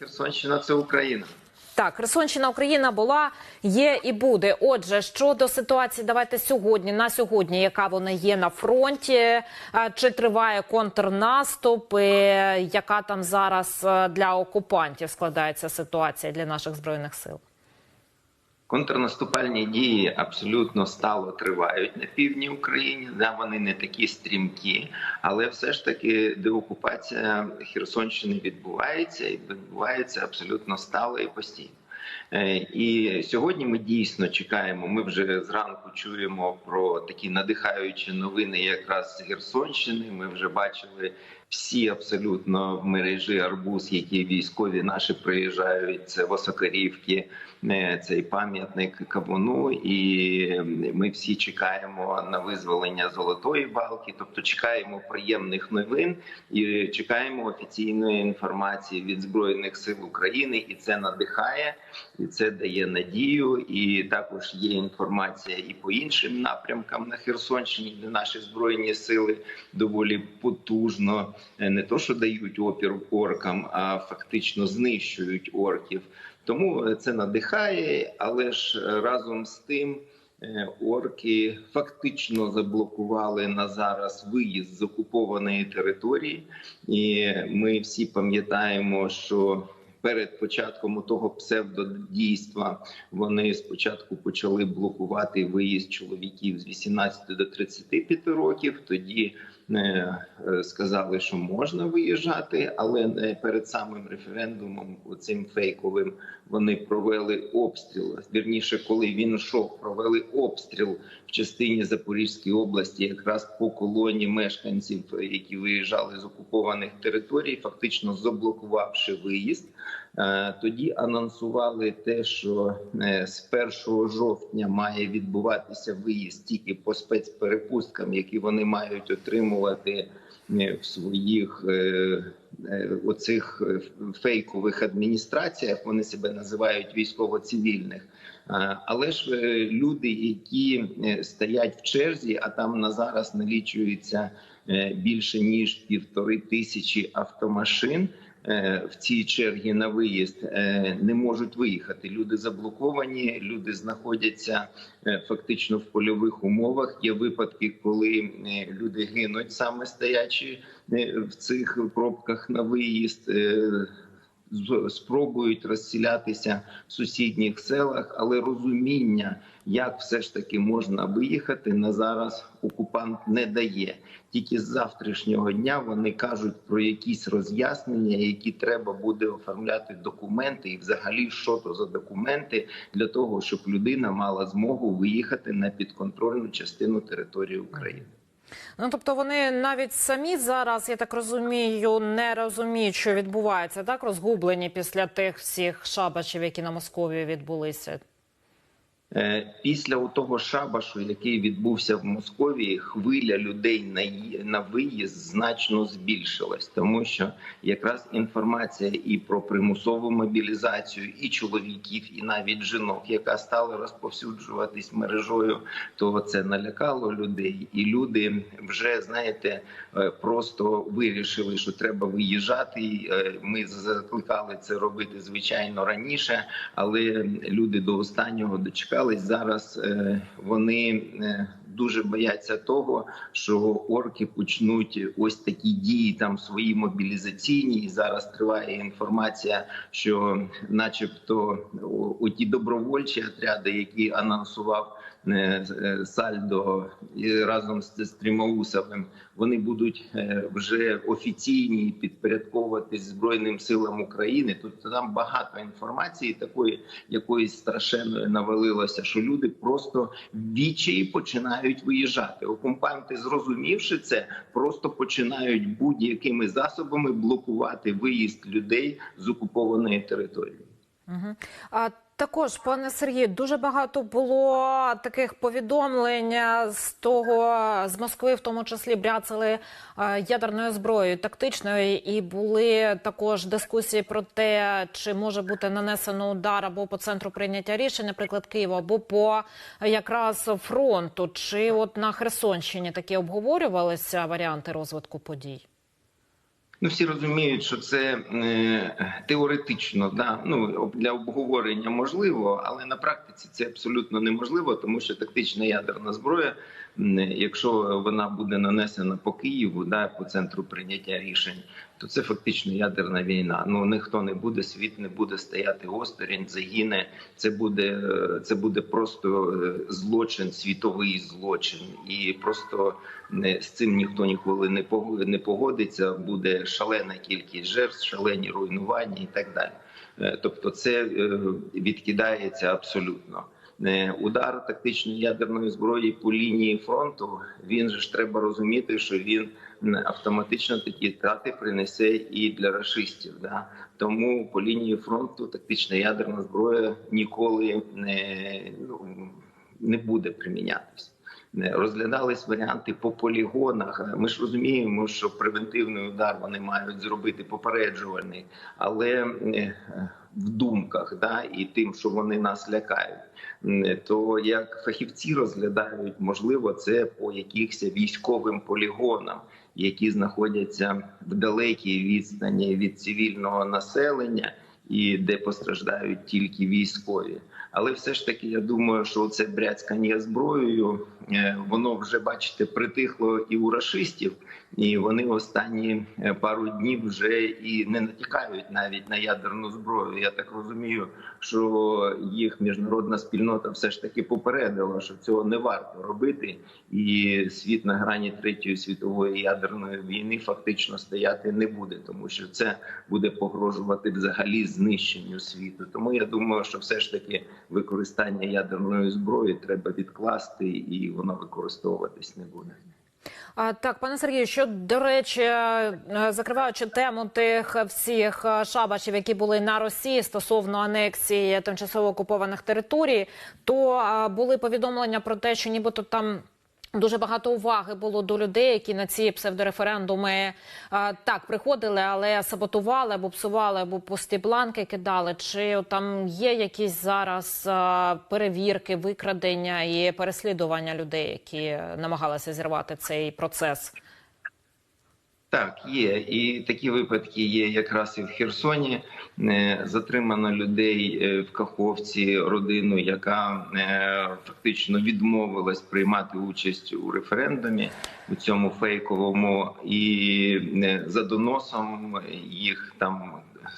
Херсонщина це Україна. Так, Херсонщина, Україна була, є і буде. Отже, щодо ситуації, давайте сьогодні на сьогодні, яка вона є на фронті, е, чи триває контрнаступ, і яка там зараз е, для окупантів складається ситуація для наших збройних сил? Контрнаступальні дії абсолютно стало тривають на півдні України. Да, вони не такі стрімкі, але все ж таки деокупація Херсонщини відбувається і відбувається абсолютно стало і постійно. Е, І сьогодні ми дійсно чекаємо. Ми вже зранку чуємо про такі надихаючі новини, якраз з Херсонщини. Ми вже бачили всі абсолютно в мережі арбуз, які військові наші приїжджають. Це Високорівки, е, цей пам'ятник Кавуну. І ми всі чекаємо на визволення золотої балки. Тобто чекаємо приємних новин і чекаємо офіційної інформації від збройних сил України, і це надихає, і це дає надію. І також є інформація і по іншим напрямкам на Херсонщині, де наші збройні сили доволі потужно не то, що дають опір оркам, а фактично знищують орків. Тому е, це надихає, але ж е, разом з тим. е, Орки фактично заблокували на зараз виїзд з окупованої території, і ми всі пам'ятаємо, що перед початком того псевдодійства вони спочатку почали блокувати виїзд чоловіків з 18 до 35 років. Тоді е, е, сказали, що можна виїжджати, але перед самим референдумом, цим фейковим, вони провели обстріл. Вірніше, коли він йшов, провели обстріл в частині Запорізької області, якраз по колоні мешканців, які виїжджали з окупованих територій, фактично заблокувавши виїзд. Е, Тоді анонсували те, що е, з 1 жовтня має відбуватися виїзд тільки по спецперепусткам, які вони мають отримувати е, в своїх оцих фейкових адміністраціях. Вони себе називають військово-цивільних. Але ж люди, які стоять в черзі, а там на зараз налічується більше ніж півтори тисячі автомашин в цій чергі на виїзд е, не можуть виїхати. Люди заблоковані, люди знаходяться е, фактично в польових умовах. Є випадки, коли е, люди гинуть саме стоячи е, в цих пробках на виїзд. Спробують розселятися в сусідніх селах, але розуміння, як все ж таки можна виїхати, на зараз окупант не дає. Тільки з завтрашнього дня вони кажуть про якісь роз'яснення, які треба буде оформляти документи, і взагалі що то за документи для того, щоб людина мала змогу виїхати на підконтрольну частину території України. Ну тобто вони навіть самі зараз, я так розумію, не розуміють, що відбувається, так розгублені після тих всіх шабачів, які на Московії відбулися. Е, Після того шабашу, який відбувся в Московії, хвиля людей на виїзд значно збільшилась, тому що якраз інформація і про примусову мобілізацію, і чоловіків, і навіть жінок, яка стала розповсюджуватись мережою, то це налякало людей, і люди вже знаєте е, просто вирішили, що треба виїжджати. Е, Ми закликали це робити звичайно раніше, але люди до останнього дочекались. Зараз е, вони е, дуже бояться того, що орки почнуть ось такі дії там свої мобілізаційні. І зараз триває інформація, що, начебто, оті добровольчі отряди, які анонсував Сальдо і разом з Стрімоусовим, вони будуть е, вже офіційні підпорядковуватись Збройним силам України. Тут там багато інформації такої якоїсь страшенної навалилося, що люди просто в відчаї починають виїжджати. Окупанти, зрозумівши це, просто починають будь-якими засобами блокувати виїзд людей з окупованої території. Угу. А також, пане Сергію, дуже багато було таких повідомлень з того, з Москви, в тому числі бряцали е, ядерною зброєю тактичною, і були також дискусії про те, чи може бути нанесено удар або по центру прийняття рішень, наприклад, Києва, або по якраз фронту. Чи от на Херсонщині такі обговорювалися варіанти розвитку подій? Ну, всі розуміють, що це е, теоретично да. Ну для обговорення можливо, але на практиці це абсолютно неможливо, тому що тактична ядерна зброя, якщо вона буде нанесена по Києву, да по центру прийняття рішень, то це фактично ядерна війна. Ну ніхто не буде, світ не буде стояти осторонь, загине. Це буде е, це буде просто е, злочин, світовий злочин, і просто не з цим ніхто ніколи не пог- погодиться. Буде шалена кількість жертв, шалені руйнування і так далі. Е, Тобто, це відкидається абсолютно. Е, Удар тактичної ядерної зброї по лінії фронту. Він же ж треба розуміти, що він автоматично такі втрати принесе і для рашистів. Да? Тому по лінії фронту тактична ядерна зброя ніколи не, ну, не буде примінятися. Не розглядались варіанти по полігонах. Ми ж розуміємо, що превентивний удар вони мають зробити попереджувальний, але е, в думках, да, і тим, що вони нас лякають. То як фахівці розглядають, можливо, це по якихось військовим полігонам, які знаходяться в далекій відстані від цивільного населення, і де постраждають тільки військові. Але все ж таки, я думаю, що це бряцькання зброєю, е, воно вже бачите притихло і у рашистів, і вони останні е, пару днів вже і не натякають навіть на ядерну зброю. Я так розумію, що їх міжнародна спільнота все ж таки попередила, що цього не варто робити, і світ на грані третьої світової ядерної війни фактично стояти не буде, тому що це буде погрожувати взагалі знищенню світу. Тому я думаю, що все ж таки використання ядерної зброї треба відкласти, і воно використовуватись не буде. А, так, пане Сергію, що до речі, е, закриваючи тему тих всіх шабачів, шабашів, які були на Росії стосовно анексії тимчасово окупованих територій, то а, були повідомлення про те, що нібито там. Дуже багато уваги було до людей, які на ці псевдореферендуми е, так приходили, але саботували або псували, або пусті бланки кидали. Чи там є якісь зараз е, перевірки, викрадення і переслідування людей, які намагалися зірвати цей процес? Так, є і такі випадки є якраз і в Херсоні. Е, Затримано людей е, в Каховці, родину, яка е, фактично відмовилась приймати участь у референдумі у цьому фейковому, і за доносом їх там.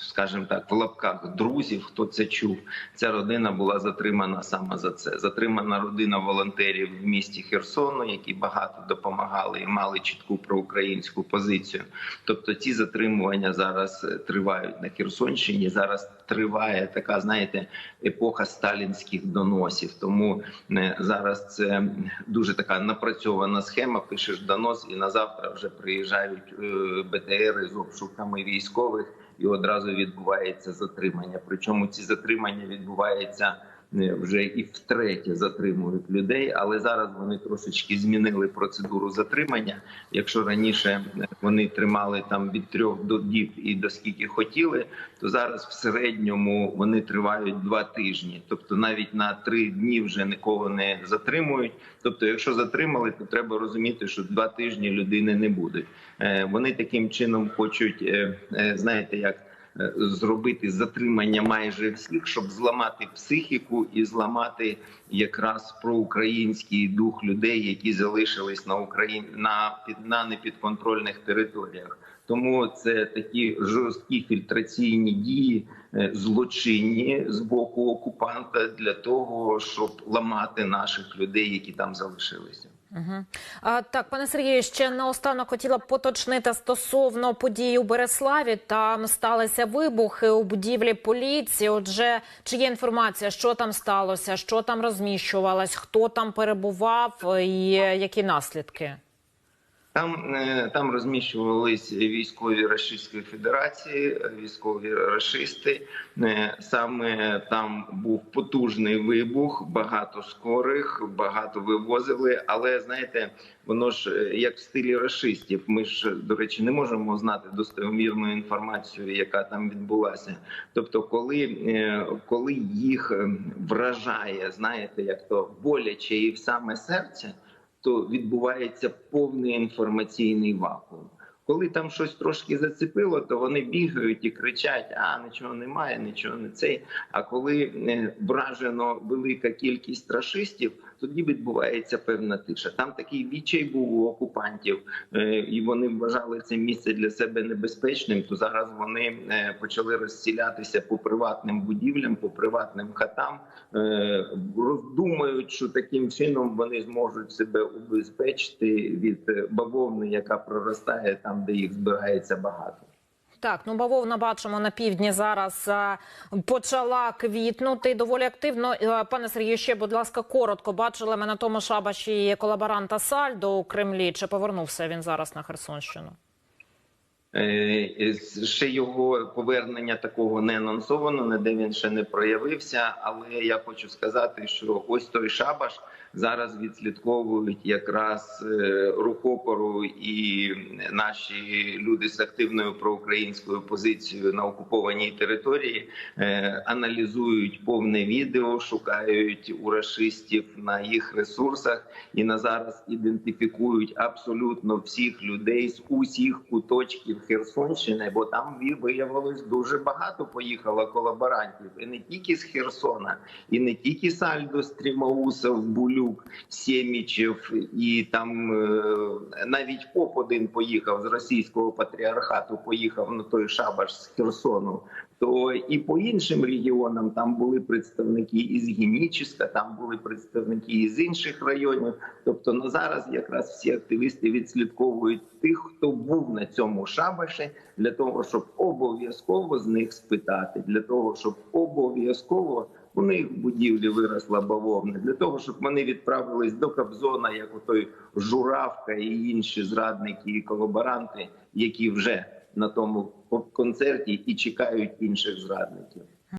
Скажімо так, в лапках друзів, хто це чув, ця родина була затримана саме за це. Затримана родина волонтерів в місті Херсону, які багато допомагали і мали чітку проукраїнську позицію. Тобто, ці затримування зараз тривають на Херсонщині. Зараз триває така, знаєте, епоха сталінських доносів. Тому е, зараз це дуже така напрацьована схема. Пишеш донос, і на завтра вже приїжджають е, БТРи з обшуками військових і одразу відбувається затримання. Причому ці затримання відбуваються вже і втретє затримують людей, але зараз вони трошечки змінили процедуру затримання. Якщо раніше е, вони тримали там від трьох до діб і до скільки хотіли, то зараз в середньому вони тривають два тижні. Тобто навіть на три дні вже нікого не затримують. Тобто, якщо затримали, то треба розуміти, що два тижні людини не будуть. Е, Вони таким чином хочуть, е, е, знаєте, як е, зробити затримання майже всіх, щоб зламати психіку і зламати якраз проукраїнський дух людей, які залишились на Україні на на непідконтрольних територіях. Тому це такі жорсткі фільтраційні дії, е, злочинні з боку окупанта для того, щоб ламати наших людей, які там залишилися. А, так, пане Сергію, ще наостанок хотіла б поточнити стосовно подій у Береславі. Там сталися вибухи у будівлі поліції. Отже, чи є інформація, що там сталося, що там розміщувалось, хто там перебував і які наслідки? Там е, там розміщувались військові Російської Федерації, військові рашисти. Е, Саме там був потужний вибух, багато скорих, багато вивозили. Але знаєте, воно ж е, як в стилі рашистів. Ми ж до речі не можемо знати достовірну інформацію, яка там відбулася. Тобто, коли, коли їх е, вражає, знаєте, як то боляче і в саме серце то відбувається повний інформаційний вакуум. Коли там щось трошки зацепило, то вони бігають і кричать: а нічого немає, нічого не цей. А коли е, вражено велика кількість рашистів, тоді відбувається певна тиша. Там такий відчай був у окупантів, е, і вони вважали це місце для себе небезпечним. То зараз вони е, почали розсілятися по приватним будівлям, по приватним хатам, е, роздумують, що таким чином вони зможуть себе убезпечити від бавовни, яка проростає там, де їх збирається багато. Так, ну бавовна бачимо на півдні зараз е, почала квітнути доволі активно. Е, Пане Сергію, ще, будь ласка, коротко бачили ми на тому шабаші колаборанта Сальдо у Кремлі. Чи повернувся він зараз на Херсонщину? Е, Ще його повернення такого не анонсовано, ніде він ще не проявився. Але я хочу сказати, що ось той шабаш зараз відслідковують якраз е, рух опору і наші люди з активною проукраїнською позицією на окупованій території е, аналізують повне відео, шукають у рашистів на їх ресурсах і на зараз ідентифікують абсолютно всіх людей з усіх куточків Херсонщини, бо там виявилось дуже багато поїхало колаборантів, і не тільки з Херсона, і не тільки Сальдо, Стрімаусов, Булюк, Сємічев, і там е, навіть поп один поїхав з російського патріархату, поїхав на той шабаш з Херсону. То і по іншим регіонам там були представники із Геніческа, там були представники із інших районів. Тобто на зараз якраз всі активісти відслідковують тих, хто був на цьому шабаші, для того, щоб обов'язково з них спитати, для того, щоб обов'язково у них будівлі виросла бавовна, для того, щоб вони відправились до Кобзона, як у той Журавка і інші зрадники і колаборанти, які вже на тому концерті і чекають інших зрадників.